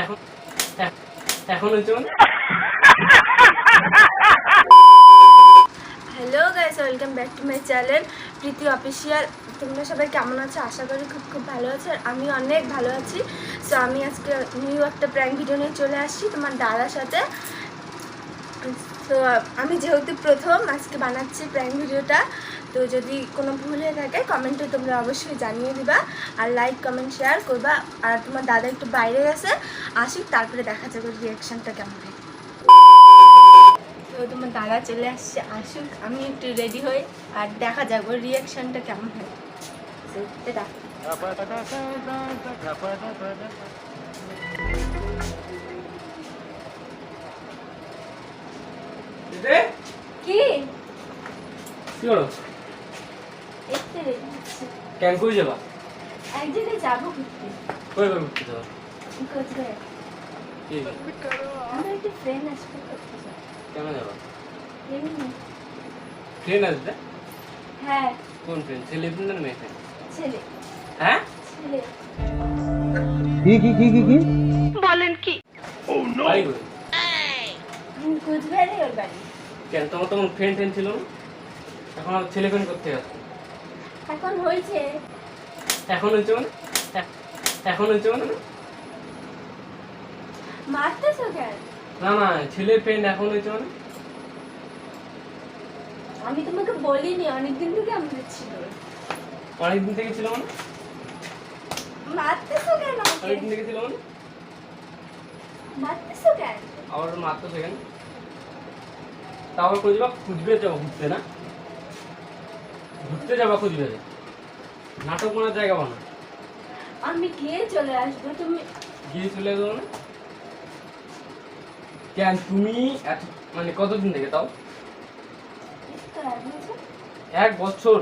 এখন এখন hello guys welcome back to my channel Preeti official তোমরা সবাই কেমন আছো? আশা করি খুব খুব ভালো আছো আমি অনেক ভালো আছি। সো আমি আজকে নিউ একটা প্র্যাঙ্ক ভিডিও নিয়ে চলে আসছি তোমার দাদার সাথে। তো আমি যেহেতু প্রথম, আজকে বানাচ্ছি প্র্যাঙ্ক ভিডিওটা তো যদি কোনো ভুল হয়ে থাকে কমেন্টে তোমরা অবশ্যই জানিয়ে দিবা। আর লাইক কমেন্ট শেয়ার করবা। আর তোমার দাদা একটু বাইরে গেছে আসুক তারপরে দেখা যাবে রিয়াকশানটা কেমন হয়। তো তোমার দাদা চলে আসছে আসুক আমি একটু রেডি হই। আর দেখা যাক ওর রিয়াকশনটা কেমন হয়। কি? কি করো কেন কই যাবা? এক জায়গায় যাব ঘুরতে। কই ঘুরতে যাবা? কোথায় কি? আমার একটা ফ্রেন্ড আসবে যাব কেন যাবা? এমনি। ট্রেন আসবে? হ্যাঁ। কোন ট্রেন ছেলে ট্রেন না মেয়ে ট্রেন ছেলে। হ্যাঁ? ছেলে। কি কি কি কি কি? বাড়ি কই? হুম, কোচবিহারে ওর বাড়ি। কেন তোমার তখন ফ্রেন্ড ট্রেন ছিল না? এখন আর ছেলে ফ্রেন্ড করতে আসবে এখন হয়েছে। এখন হচ্ছে মানে? এখন হচ্ছে মানে? মারতেছো কেন? না না ছেলে ফ্রেন্ড এখন মানে? আমি তোমাকে বলিনি অনেকদিন থেকে আমাদের ছিল। অনেকদিন থেকে ছিল মানে? মারতেছো কেন? অনেকদিন থেকে ছিল মানে? মারতেছো কেন? আবার মাত্র সেকেন্ড তারপর কই যাবা খুঁজবে যাব ঘুরতে না? ঘুরতে যাবা খুঁজবে নাটক করার জায়গা বানা আমি গিয়ে চলে আসব তুমি গিয়ে চলে যাব না কেন তুমি এত মানে কতদিন থেকে তাও? এক বছর?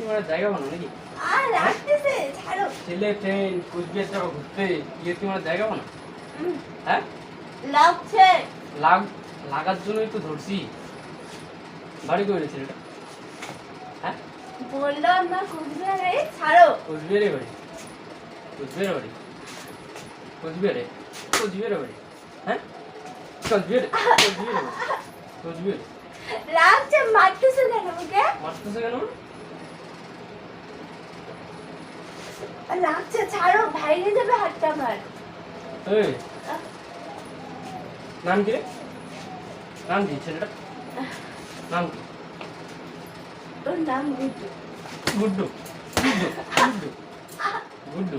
মারার জায়গা বানো নাকি? ছেলে ফ্রেন্ড কুচবিহার যাব ঘুরতে। ইয়ের তোমার জায়গা বানো হ্যাঁ? লাগছে। লাগ লাগার জন্যই তো ধরছি। বাড়ি করে ছেলেটা? হ্যাঁ? বললাম না কুচবিহারে ছাড়ো। কোচবিহারে বাড়ি? কোচবিহারে বাড়ি? কোচবিহারে? কোচবিহারে বাড়ি? হ্যাঁ? কোচবিহারে? কোচবিহারে কোচবিহারে? লাগছে মারতেছো কেন আমাকে? মারতেছে কেন? লাগছে ছাড়ো ভাইরে যাবে হাতটা আমার। এই নাম কি রে? নাম কি ছেলেটা? নাম কি? ওর নাম গুড্ডু। গুড্ডু। গুড্ডু। গুড্ডু।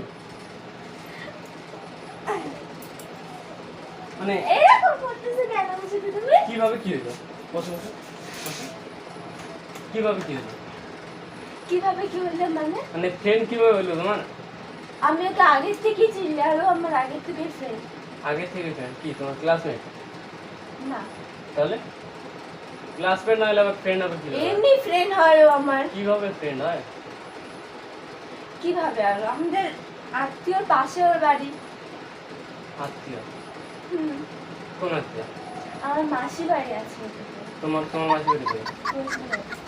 মানে এরকম করতেছো কেন তুমি? কীভাবে কি হইল বসো বসো। কীভাবে কি হইল কীভাবে কি হইল মানে? মানে ফ্রেন্ড কীভাবে হইল তোমার? আমি তো আগের থেকেই চিনি আরও আমার আগের থেকে ফ্রেন্ড আগে থেকে ফ্রেন্ড কি তোমার ক্লাসমেট না। তাহলে? ক্লাসমেট না হলে আবার ফ্রেন্ড হবে কীভাবে? এমনি ফ্রেন্ড হয় ও আমার। কীভাবে ফ্রেন্ড হয়? কীভাবে আর? আমাদের আত্মীয়র পাশে ওর বাড়ি। আত্মীয়? হুম, কোন আত্মীয়? আমার মাসি বাড়ি আছে তোমার তোমার মাসি বাড়ি কই?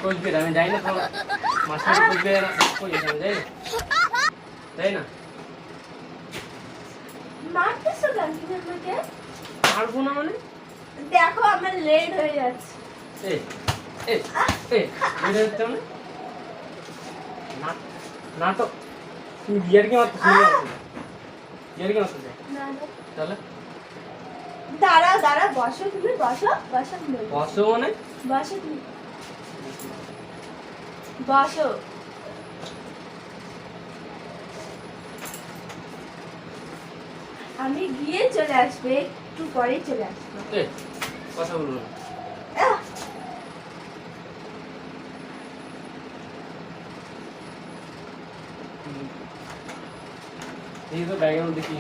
কোচবিহারে। আমি যাই না তোমার মাসি বাড়ি কোচবিহার কই আমি যাই না। যাই না? মারতেছো কেন তুমি আমাকে পারব না মানে? দেখো আমার লেট হয়ে যাচ্ছে। এই এই এই এটা হচ্ছে না- নাটক। তুমি বিয়ার কি মারতে বিয়ার কি মারতে না। না। তাহলে? দাঁড়াও দাঁড়াও বসো তুমি বসো বসো আমি বসো মানে? বসো তুমি। বসো। আমি গিয়ে চলে আসবে একটু পরে চলে আসব। কথা বলব এই তো ব্যাগের মধ্যে কি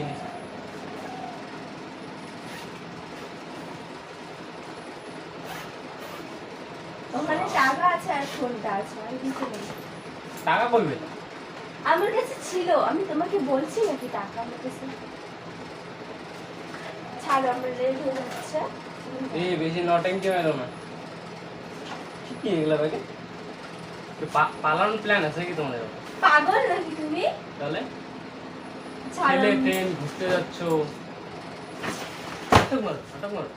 ওখানে টাকা আছে আর ফোনটা আছে আর কিছু নেই টাকা করবে আমার কাছে ছিল আমি তোমাকে বলছি নাকি টাকা আমার কাছে? ছাড়ো আমার রেড হয়ে যাচ্ছে। এই বেশি নটেঙ্কি মেলো না। কি এগুলা পা- প্ল্যান আছে কি তোমাদের? পাগল নাকি তুমি? তাহলে? ছেলে ট্রেন ঘুরতে যাচ্ছ। মারো নাটক মারো।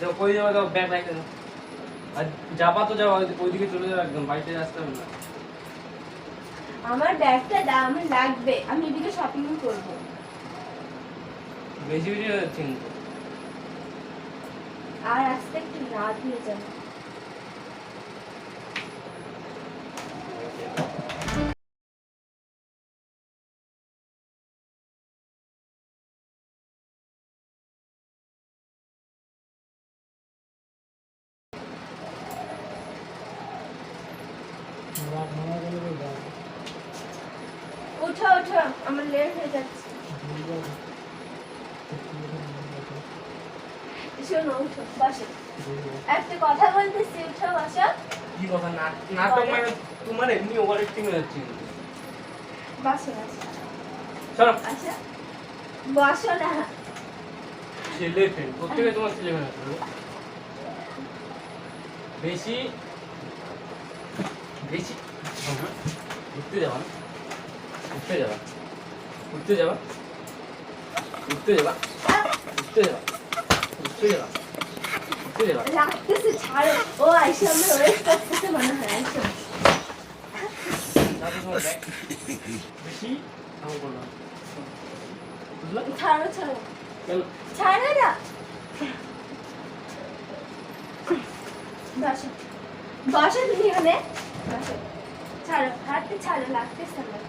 যাও কই যাব? ব্যাগ রাখতে যাবা তো ওই- ওইদিকে চলে যাও একদম বাড়িতে আসতে হবে না। আমার ব্যাগটা দাম লাগবে আমি এদিকে শপিং করব। বেশি বেশি আর আসতে একটু রাত হয়ে যাবে। ওঠো ওঠো আমার লেট হয়ে যাচ্ছে। শোনো উঠো বসো। একটা কথা বলতেছি উঠো বসো। কি কথা? নাটক মানে তোমার এমনি ওভার অ্যাক্টিং হয়ে যাচ্ছে। কিন্তু। বসো বসো। চলো আচ্ছা বসো না। ছেলে ফ্রেন্ড প্রত্যেকে তোমার ছেলে ফ্রেন্ড আছে বেশি বেশি ঘুরতে যাবা ঘুরতে যাবা। ঘুরতে যাবা। ঘুরতে যাবা। ঘুরতে যাবা। ঘুরতে যাবা। ঘুরতে যাবা। লাগতেছে ছাড়ো। ও আইসা আমরা ওয়েট করতেছে মনে হয় আইসো। বেশি ছাড়ো ছাড়ো। ছাড়ো না। বসো। বসো তুমি এখানে। বসো। ছাড়ো হাতটা ছাড়ো লাগতেছে আমার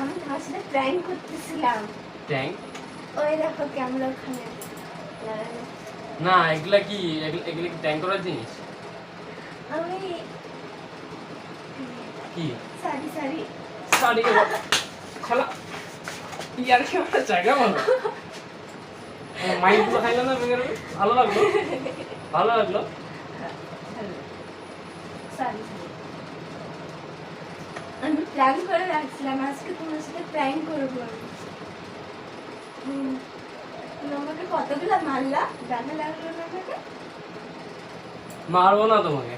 আমি তোমার সাথে প্র্যাঙ্ক করতেছিলাম। ট্যাঙ্ক ওই দেখো ক্যামেরা ওখানে। না এগুলা কি? এগুলা কি ট্যাঙ্ক করার জিনিস? আমি কি? সারি সারি কে শালা ইয়ার কি আমার জায়গা বলো? মাইন্ড পুরো খাইলো না ভালো লাগল? ভালো লাগল সারি আমি প্ল্যান করে রাখছিলাম আজকে তোমার সাথে প্র্যাঙ্ক করব আমি। হুম। তুমি আমাকে কতগুলো মারলা? দেখা লাগল না আমাকে? মারবো না তোমাকে।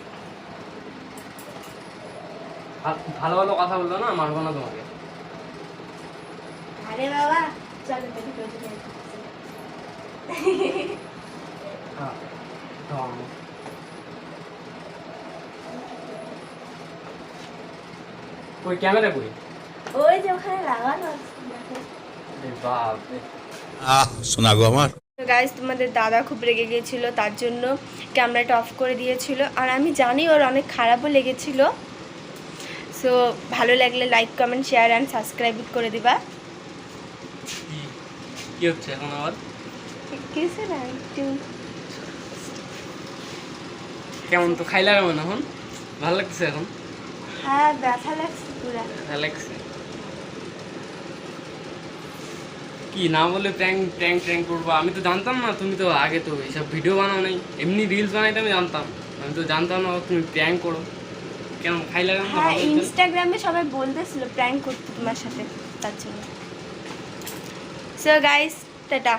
ভালো ভালো কথা বলল না মারবো না তোমাকে। আরে বাবা চলো দেখি তোর হ্যাঁ কই ক্যামেরা কই? ওই যে ওখানে লাগানো আছে বাপ রে। আহ শোনা গো আমার। গাইজ তোমাদের দাদা খুব রেগে গিয়েছিল তার জন্য ক্যামেরাটা অফ করে দিয়েছিল। আর আমি জানি ওর অনেক খারাপও লেগেছিল। সো ভালো লাগলে like comment share and subscribe করে দিবা। কি কি হচ্ছে এখন আবার? কিছু না একটু। কেমন তো খাইলা কেমন এখন? ভালো লাগছে এখন? হ্যাঁ ব্যথা লাগছে। কি না বলে প্র্যাঙ্ক প্র্যাঙ্ক ট্র্যাঙ্ক করব? আমি তো জানতাম না তুমি তো আগে তো এইসব ভিডিও বানাও নাই। এমনি রিলস বানাইতে আমি জানতাম। আমি তো জানতাম না তুমি প্র্যাঙ্ক করো। কেমন খাই লাগে হ্যাঁ ইনস্টাগ্রামে সবাই বলতেছিল প্র্যাঙ্ক করতে তোমার সাথে তার জন্য। So guys tata.